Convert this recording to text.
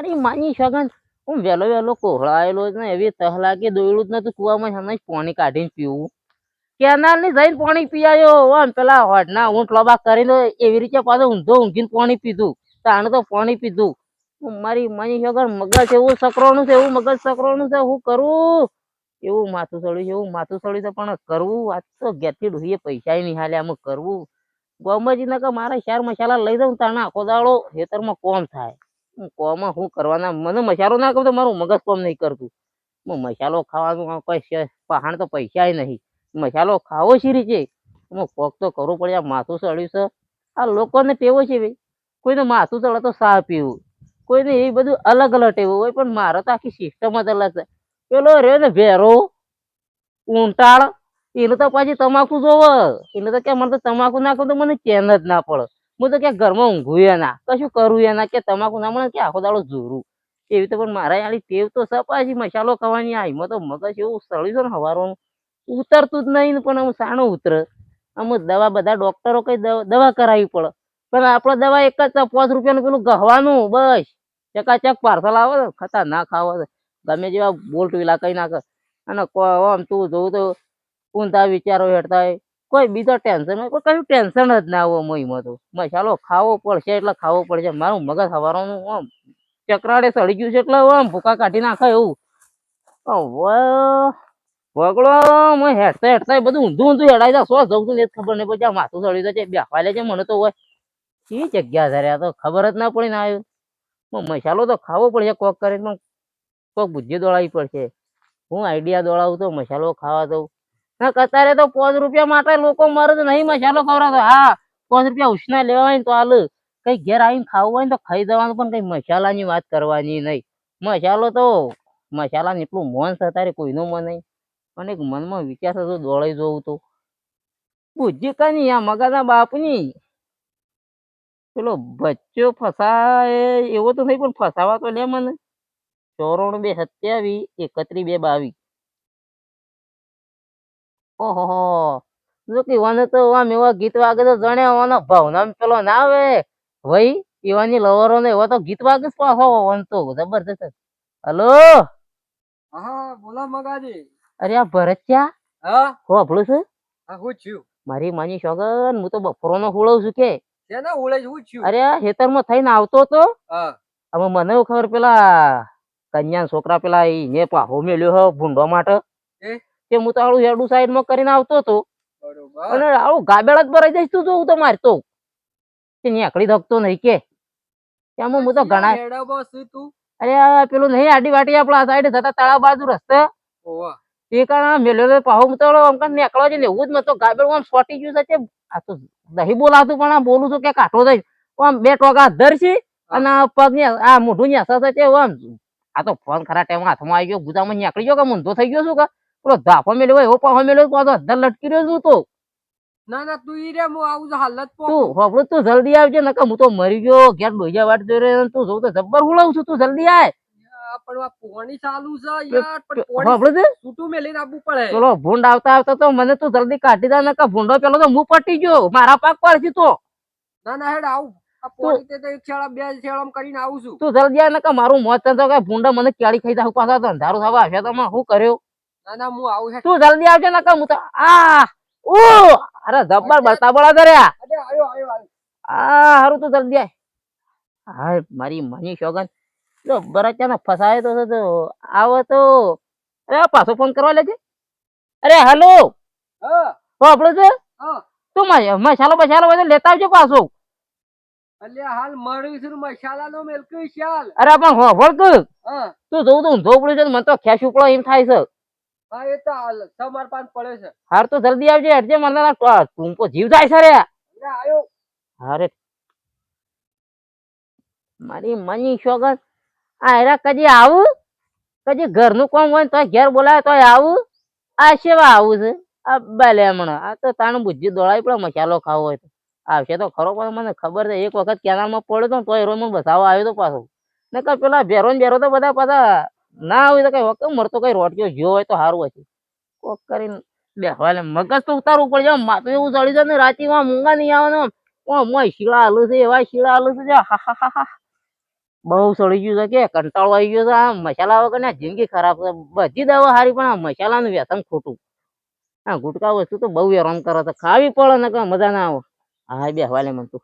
મારી માની સગન હું વહેલો વહેલો કોહળાયેલો જ ને એવી તહ લાગે દોયડું જ નતું કુવામાં હમણાં જ પાણી કાઢીને પીવું. કેનાલની જઈને પાણી પીવાયો, આમ પેલા હોડના ઊંટ લોબા કરીને એવી રીતે પાછો ઊંધો ઊંઘીને પાણી પીધું, તાણે તો પાણી પીધું. મારી માની સગન મગજ એવું સકરોનું છે, એવું મગજ સકરોનું છે, હું કરું? એવું માથું સળ્યું છે, એવું માથું સળ્યું છે, પણ કરવું આ તો ઘેરથી ડોહીએ પૈસા નહીં હાલ્યા આમ કરવું ગોમજી ને કે મારે શેર મસાલા લઈ દઉં તાણે આખો દાડો ખેતરમાં કોમ થાય. કોમાં, હું કરવાના, મને મસાલો ના કહું તો મારું મગજ કોમ નહીં કરતું. હું મસાલો ખાવાનું કોઈ પહાણ તો પૈસા નહીં. મસાલો ખાવો શી રીતે? હું કોક તો કરવું પડે, આ માથું સળ્યું છે. આ લોકોને ટેવો છે ભાઈ. કોઈને માથું ચડે તો સાહ પીવું કોઈને એ બધું અલગ અલગ ટેવું હોય, પણ મારે તો આખી સિસ્ટમ જ અલગ છે. પેલો રહ્યો ને ભેરો ઊંટાળ, એને તો પાછી તમાકુ જોવે. એને તો કે, મને તો તમાકુ નાખો તો મને ચેન જ ના પડે. હું તો ક્યાં ઘરમાં ઊંઘું એના કશું કરું એના કે તમાકુ ના મળે કે આખો દાડો જોરું? એવી તો પણ મારા આલી ટેવ તો સપાશી મસાલો ખાવાની આ એમાં તો મગજ એવું સળ્યું છે ને હવારનું ઉતરતું જ નહીં પણ આમ સાણું ઉતરે. આમ દવા બધા ડોક્ટરો કઈ દવા કરાવી પડે. પણ આપણે દવા એક જ પાંચ રૂપિયાનું પેલું ગહવાનું, બસ. ચકાચક પાર્સલ આવે ને ખતરનાક આવે ગમે જેવા બોલ્ટ વિલા કઈ નાખે અને આમ તું જોઉં તો ઊંધા વિચારો હેઠતા કોઈ બીજો ટેન્શન હોય, કોઈ કયું ટેન્શન જ ના આવે મહીમાં તો. મસાલો ખાવો પડશે એટલે ખાવો પડશે. મારું મગજ હવારોનું આમ ચક્રાડે સડી ગયું છે એટલે આમ ભૂકા કાઢી નાખે એવું. વગડો મેં હેઠતા હેઠતા બધું ઊંધું ઊંધું હેડાઈ જાય સો જવું ને ખબર નહીં પછી માથું સડી જાય છે. બેસવા લે છે મને તો હોય. એ જગ્યા ધર્યા તો ખબર જ ના પડી ને આવ્યું મસાલો તો ખાવો પડશે કોક કરીને, કોક બુદ્ધિ દોડાવી પડશે. હું આઈડિયા દોડાવું તો મસાલો ખાવા દઉં. અત્યારે તો પાંચ રૂપિયા માટે લોકો મરે તો નહીં મસાલો ખવડાવતો હા, પાંચ રૂપિયા ઉછના લેવા તો હાલ કઈ ઘેર આવીને ખાવું હોય ને તો ખાઈ જવાનું, પણ કઈ મસાલાની વાત કરવાની નહીં. મસાલો તો, મસાલાને એટલું મન છે અત્યારે કોઈનું મન નહીં. પણ એક મનમાં વિચાર થતો દોડાઈ જવું તો. બુદ્ધિ કાની આ મગાના બાપની. પેલો બચ્ચો ફસાય, એવો તો નહીં, પણ ફસાવા તો લે મને. ચોરાણું બે સત્યાવીસ એકત્રી બે બાવીસ. ઓહો. જો કે ઈવાને તો આમ એવા ગીત વાગે તો જાણે ઓનો ભાવના પેલો ના આવે. ભાઈ ઈવાની લવરો ને એવા તો ગીત વાગે પાછો વન તો જબરદસ્ત હલો? હા બોલો મગાજી. અરે આ ભરત્યા હા? હોભળું છે? હા હું છું. મારી માની શોગન હું તો બપોરનો હુળવ છું કે. શેના ઓળે હું છું. અરે ખેતરમાં થઈને આવતો તો? હા. હવે મને ખબર પેલા કન્યા છોકરા પેલા ઈ ને પાહો મેલ્યો હો ભૂંડો માટે. એ? કે હું તો આળું હેડું સાઈડમાં કરીને આવતો હતો. અને આવું ગાબેડા જ ભરાઈ જઈશ તું જોઉં તો. મારતો કે નીકળી ધકતો નહીં કે. હું તો ઘણા અરે પેલું નહીં આડી વાટી આપણા સાઈડ જતા તળાવ બાજુ રસ્તે. એ કારણ મેલ્યો તો પાહો તો આમ કાંઈ નીકળવા જઈને એવું જ મતો ગાબેડું આમ સોટી ગયું છે આ તો બોલાતું પણ આ બોલું છું કે કાઠો થઈ આમ બે ટોકા ધરશી અને આ પગ ને આ મોઢું ને અસર છે આમ. આ તો ફોન ખરા ટાઈમ હાથમાં આવી ગયો ગુદામાં નીકળી ગયો કે મૂંધો થઈ ગયો શું કે? પેલો ધાફો મેલ્યો હોય એવો પાહો મેલ્યો પાછો અધર લટકી રહ્યો છું તો. ના ના તું ઈ રે હું આવું છું હાલત તું તું જલ્દી આવજે નકર હું તો મરી ગયો ઘેર ડોજા વાટ જોઈ રહ્યો તું જોઉં તો જબ્બર હુલાવું છું તું જલ્દી આય. છે છે? ભૂંડ આવતા આવતા તો મને તું જલ્દી કાઢી દે નકા ભૂંડો પેલો તો હું પટી ગયો મારા પાક પડશે તો. ના ના હેડ આવું. તે છું. તું જલ્દી નકર મારું મોત ભૂંડા મને કેળી ખાઈ દઉં પાછા અંધારું થવા આવ્યા તો હું કર્યો? ના હું આવું હેડ તું જલ્દી આવજે નકર હું તો આ ઓ અરે જબ્બર બળતા બળા કર્યા આયો આયો આ હારું તું જલ્દી આય. હા મારી મની શોગન. જો બરાચાને ફસાય તો તો આવો તો. અરે પાછો ફોન કરવા લેજે. અરે હાલો. હા. આપણો છે? તું મસાલો બસાલો બધો લેતા આવજો પાછો. અલ્યા હાલ મળ્યું છે મસાલાનો મેલક્યો શાલ. અરે પણ તું. તું જોઉં તો પડ્યો છે મને તો ખેસ ઉપડો એમ થાય છે. હા એ તો તમાર પાન પડે છે. હાર તો જલ્દી આવજે અરજે મને ટો- જીવ જાય છે રે. અરે આયો. અરે મારી મની શોગન આ હેરા કદી આવું? કદી ઘરનું કામ હોય તો ઘેર બોલાવે તોય આવું? આ સેવા આવું છે? આ બાલે હમણાં આ તો તાણ બુદ્ધિ દોડાવી પડે મસાલો ખાવો હોય તો. આવશે તો ખરો પણ મને ખબર છે એક વખત કેનાલમાં પડ્યો તો તોય રોજ મને બસાવો આવ્યો તો પાછો. નકર પેલા ભેરો ને ભેરો તો બધા પાછા ના હોય તો કઈ વખત મરતો કઈ રોટક્યો જ્યો હોય તો સારું હશે કોક કરીને બેસવા મગજ તો ઉતારવું પડે જાવ માથું એવું ચડી જાય ને રાતીમાં મૂંગા નહીં આવે ને શીળા હાલું છે એવા શીળા હાલું છે. બહુ સડી ગયું છે કે, કંટાળો આવી ગયો છે. આ મસાલા વગર ને જિંદગી ખરાબ છે. બધી દવા સારી પણ આ મસાલાનું વ્યસન ખોટું. આ ગુટકા વસ્તુ તો બહુ હેરાન કરે છે. ખાવી પડે ને કઈ મજા ના આવે. હા બે હવાલે મને તું.